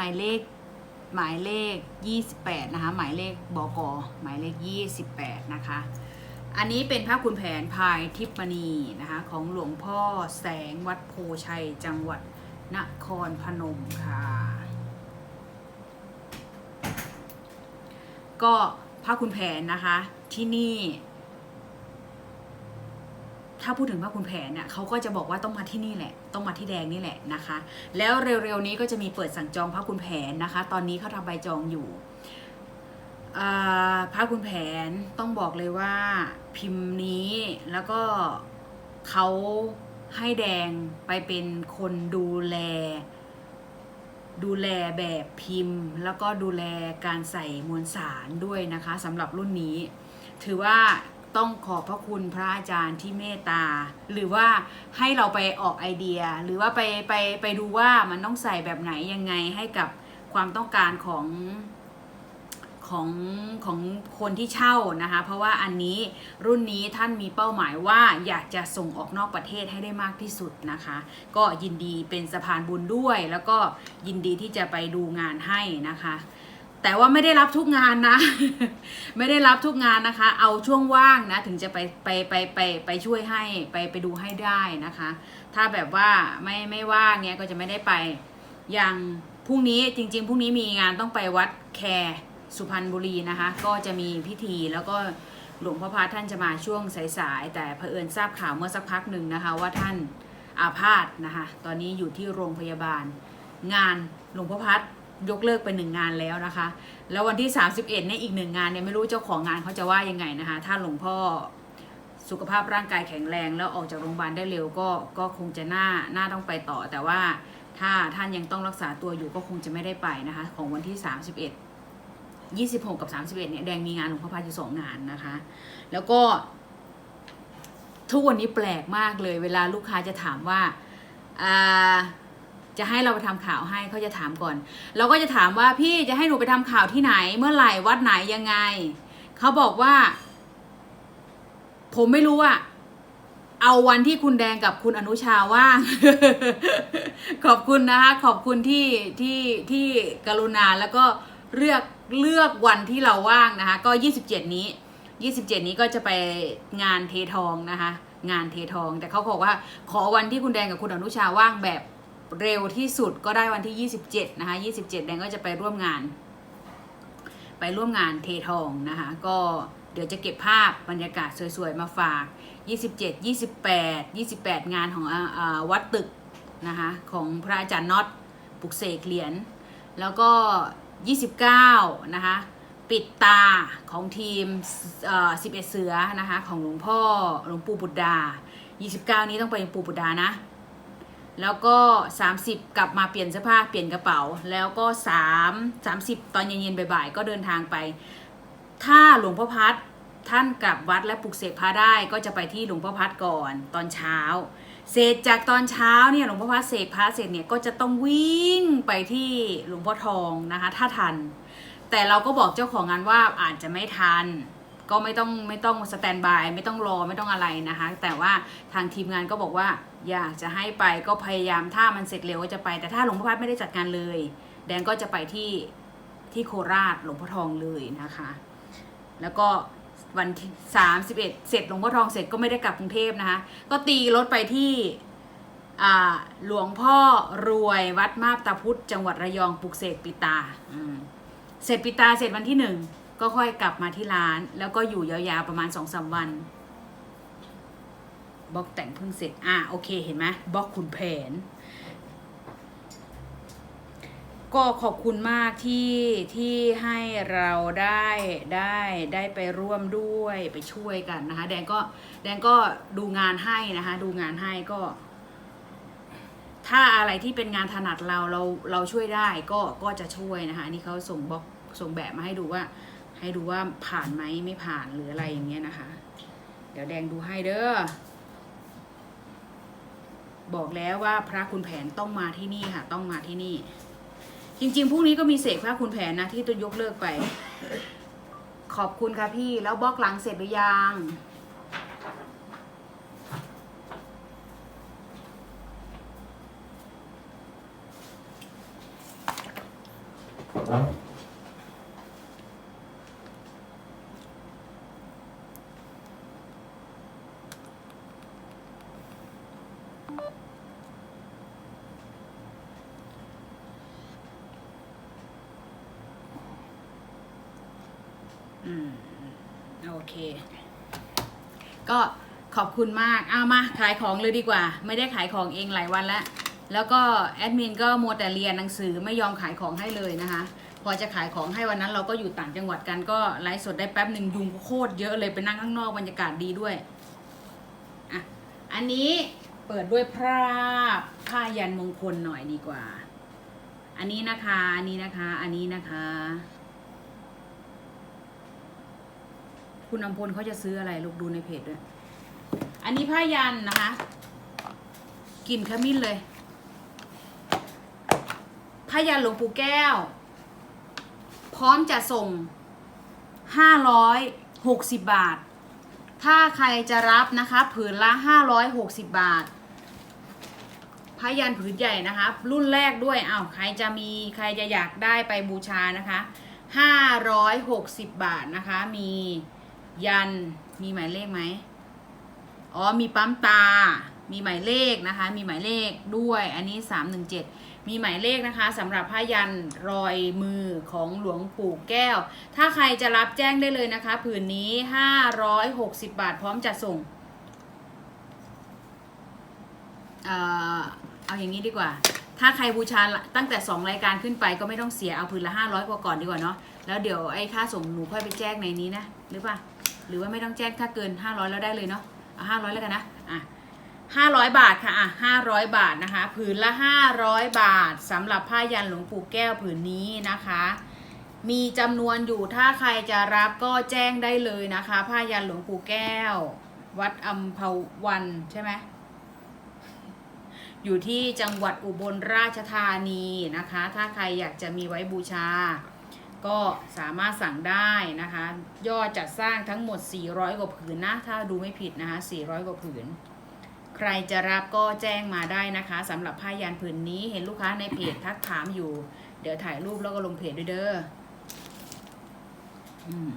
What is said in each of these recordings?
หมายเลขหมายเลข 28 นะคะ หมายเลขบกหมายเลข 28 นะคะ อันนี้เป็นพระคุณแผนพายทิพมณีนะคะ ของหลวงพ่อแสงวัดโพชัยจังหวัดนครพนมค่ะ ก็พระคุณแผนนะคะที่นี่ ถ้าพูดถึงพระคุณแผนเนี่ยเขาก็จะบอกว่าต้องมาที่นี่แหละ ต้องมาที่แดงนี่แหละนะคะ แล้วเร็วๆนี้ก็จะมีเปิดสั่งจองพระคุณแผนนะคะ ตอนนี้เขาทำใบจองอยู่พระคุณแผนต้องบอกเลยว่าพิมพ์นี้แล้วก็เขาให้แดงไปเป็นคนดูแล ดูแลแบบพิมพ์ แล้วก็ดูแลการใส่มวลสารด้วยนะคะสำหรับรุ่นนี้ ถือว่า ต้องขอบพระคุณพระอาจารย์ที่เมตตา หรือว่าให้เราไปออกไอเดีย หรือว่าไปไปไปดูว่ามันต้องใส่แบบไหนยังไงให้กับความต้องการของของของคนที่เช่านะคะ เพราะว่าอันนี้รุ่นนี้ท่านมีเป้าหมายว่าอยากจะส่งออกนอกประเทศให้ได้มากที่สุดนะคะ ก็ยินดีเป็นสะพานบุญด้วย แล้วก็ยินดีที่จะไปดูงานให้นะคะ แต่ว่าไม่ได้รับทุกงานนะ ไม่ได้รับทุกงานนะคะ เอาช่วงว่างนะ ถึงจะไปไปไปไปไปช่วยให้ไปไปดูให้ได้นะคะ ถ้าแบบว่าไม่ไม่ว่างเนี้ยก็จะไม่ได้ไป อย่างพรุ่งนี้จริง ๆพรุ่งนี้มีงานต้องไปวัดแคร์สุพรรณบุรีนะคะ ก็จะมีพิธีแล้วก็หลวงพ่อพาท่านจะมาช่วงสายๆแต่เผอิญทราบข่าวเมื่อสักพักหนึ่งนะคะ ว่าท่านอาพาธนะคะ ตอนนี้อยู่ที่โรงพยาบาล งานหลวงพ่อพัด ยกเลิกไปหนึ่งงานแล้วนะคะ แล้ววันที่ 31เนี่ยอีกหนึ่งงานเนี่ยไม่รู้เจ้าของงานเขาจะว่ายังไงนะคะ ถ้าหลวงพ่อสุขภาพร่างกายแข็งแรงแล้วออกจากโรงพยาบาลได้เร็วก็ก็คงจะน่าน่าต้องไปต่อ แต่ว่าถ้าท่านยังต้องรักษาตัวอยู่ก็คงจะไม่ได้ไปนะคะ ของวันที่ 31 26 กับ 31เนี่ยแดงมีงานหลวงพ่อพัดอยู่สองงานนะคะ แล้วก็ ทุกวันนี้แปลกมากเลย เวลาลูกค้าจะถามว่าอ่า จะให้เราไปทำข่าวให้เขาจะถามก่อน เราก็จะถามว่าพี่จะให้หนูไปทำข่าวที่ไหน เมื่อไหร่วัดไหนยังไง เขาบอกว่า ผมไม่รู้อะเอาวันที่คุณแดงกับคุณอนุชาว่าง ขอบคุณนะคะ ขอบคุณที่ที่ที่กรุณาแล้วก็เลือกเลือกวันที่เราว่างนะคะ ก็ 27 นี้ 27 นี้ก็จะไปงานเททองนะคะ งานเททอง แต่เขาบอกว่าขอวันที่คุณแดงกับคุณอนุชาว่างแบบ เร็วที่สุดก็ได้วันที่ 27 นะคะ 27 แดงก็จะไปร่วมงาน ไปร่วมงานเททองนะคะ ก็เดี๋ยวจะเก็บภาพบรรยากาศสวยๆ มาฝาก 27 28 28 งานของออวัดตึกนะคะของพระอาจารย์น็อตปลุกเสกเหรียญ แล้วก็ 29 นะคะปิดตาของทีม 11 เสือนะคะของหลวงพ่อหลวงปู่บุตรดา 29 นี้ต้องไปหลวงปู่บุตรดานะ แล้วก็ 30 กลับมาเปลี่ยนเสื้อผ้าเปลี่ยนกระเป๋า แล้วก็ 3 30 ตอนเย็นๆบ่ายๆ ก็เดินทางไป ถ้าหลวงพ่อพัดท่านกลับวัดและปลุกเสกพระได้ก็จะไปที่หลวงพ่อพัดก่อนตอนเช้า เสร็จจากตอนเช้าเนี่ยหลวงพ่อพัดเสกพระเสร็จเนี่ยก็จะต้องวิ่งไปที่หลวงพ่อทองนะคะ ถ้าทัน แต่เราก็บอกเจ้าของงานว่าอาจจะไม่ทัน ก็ไม่ต้องไม่ต้องสแตนบายไม่ต้องรอไม่ต้องอะไรนะคะ แต่ว่าทางทีมงานก็บอกว่า อยากจะให้ไปก็พยายามถ้ามันเสร็จเร็วก็จะไป แต่ถ้าหลวงพ่อพัดไม่ได้จัดการเลย แดงก็จะไปที่ที่โคราชหลวงพ่อทองเลยนะคะ แล้วก็วันที่สามสิบเอ็ดเสร็จหลวงพ่อทองเสร็จก็ไม่ได้กลับกรุงเทพนะคะ ก็ตีรถไปที่อ่าหลวงพ่อรวยวัดมาบตาพุธจังหวัดระยองปลุกเสกปิตาเสร็จปิตาเสร็จวันที่หนึ่ง ก็ค่อยกลับมาที่ร้าน แล้วก็อยู่ยาวๆประมาณสองสามวันบล็อกแต่งเพิ่งเสร็จ อะโอเคเห็นไหมบล็อกขุนแผน ก็ขอบคุณมากที่ที่ให้เราได้ได้ได้ไปร่วมด้วยไปช่วยกันนะคะ แดงก็แดงก็ดูงานให้นะคะ ดูงานให้ก็ ถ้าอะไรที่เป็นงานถนัดเราเราเราช่วยได้ก็ก็จะช่วยนะคะนี่เขาส่งบล็อกส่งแบบมาให้ดูว่า ให้ดูว่าผ่านไหมไม่ผ่านหรืออะไรอย่างเงี้ยนะคะ เดี๋ยวแดงดูให้เด้อบอกแล้วว่าพระคุณแผนต้องมาที่นี่ค่ะ ต้องมาที่นี่ จริงๆพรุ่งนี้ก็มีเสกพระคุณแผนนะที่ตัวยกเลิกไป ขอบคุณค่ะพี่ แล้วบล็อกหลังเสร็จหรือยังอ อืมโอเค ก็ขอบคุณมากเอามาขายของเลยดีกว่า ไม่ได้ขายของเองหลายวันแล้ว แล้วก็แอดมินก็มัวแต่เรียนหนังสือไม่ยอมขายของให้เลยนะคะ พอจะขายของให้วันนั้นเราก็อยู่ต่างจังหวัดกันก็ไลฟ์สดได้แป๊บหนึ่งยุงโคตรเยอะเลยไปนั่งข้างนอกบรรยากาศดีด้วย อะ อันนี้ เปิดด้วยพระผ้ายันมงคลหน่อยดีกว่า อันนี้นะคะ อันนี้นะคะ อันนี้นะคะ คุณอำพลเขาจะซื้ออะไรลูกดูในเพจด้วย อันนี้ผ้ายันนะคะกลิ่นขมิ้นเลยผ้ายันหลวงปู่แก้ว พร้อมจะส่งห้าร้อยหกสิบบาท ถ้าใครจะรับนะคะ ผืนละห้าร้อยหกสิบบาท ผ้ายันผืนใหญ่นะคะ รุ่นแรกด้วยอ้าวใครจะมีใครจะอยากได้ไปบูชานะคะห้าร้อยหกสิบบาทนะคะ มียันมีหมายเลขไหมอ๋อมีปั๊มตา มีหมายเลขนะคะ มีหมายเลขด้วยอันนี้ 317 มีหมายเลขนะคะสำหรับผ้ายันรอยมือของหลวงปู่แก้ว ถ้าใครจะรับแจ้งได้เลยนะคะ ผืนนี้ 560 บาทพร้อมจัดส่ง เอาอย่างนี้ดีกว่า ถ้าใครบูชาตั้งแต่ 2 รายการขึ้นไปก็ไม่ต้องเสียเอาผืนละ 500 กว่าก่อนดีกว่าเนาะแล้วเดี๋ยวไอ้ค่าส่งหนูค่อยไปแจ้งในนี้นะหรือป่าหรือว่าไม่ต้องแจ้งถ้าเกิน 500 แล้วได้เลยเนาะเอา500แล้วกันนะอะ500บาทค่ะอะ500บาทนะคะผืนละ500บาทสำหรับผ้ายันหลวงปู่แก้วผืนนี้นะคะ มีจำนวนอยู่ถ้าใครจะรับก็แจ้งได้เลยนะคะ ผ้ายันหลวงปู่แก้ว วัดอัมพวันใช่ไหม อยู่ที่จังหวัดอุบลราชธานีนะคะ ถ้าใครอยากจะมีไว้บูชา ก็สามารถสั่งได้นะคะ ยอดจัดสร้างทั้งหมด 400 กว่าผืนนะ ถ้าดูไม่ผิดนะคะ 400 กว่าผืน ใครจะรับก็แจ้งมาได้นะคะสำหรับผ้ายันผืนนี้เห็นลูกค้าในเพจทักถามอยู่ เดี๋ยวถ่ายรูปแล้วก็ลงเพจด้วยเด้ออืม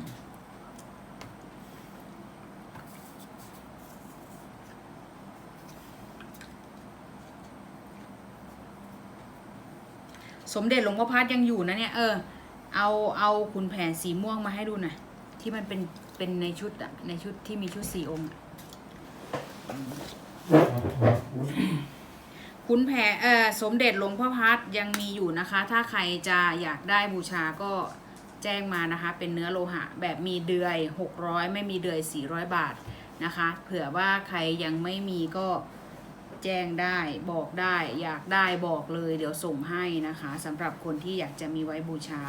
สมเด็จหลวงพ่อพัดยังอยู่นะเนี่ย เออ เอาเอาขุนแผนสีม่วงมาให้ดูหน่อยที่มันเป็นเป็นในชุดอะในชุดที่มีชุดสี่องค์ขุนแผนเออสมเด็จหลวงพ่อพัดยังมีอยู่นะคะ ถ้าใครจะอยากได้บูชาก็แจ้งมานะคะ เป็นเนื้อโลหะแบบมีเดือย 600 ไม่มีเดือย 400 บาทนะคะ เผื่อว่าใครยังไม่มีก็ แจ้งได้บอกได้ อยากได้บอกเลย เดี๋ยวส่งให้นะคะสำหรับคนที่อยากจะมีไว้บูชา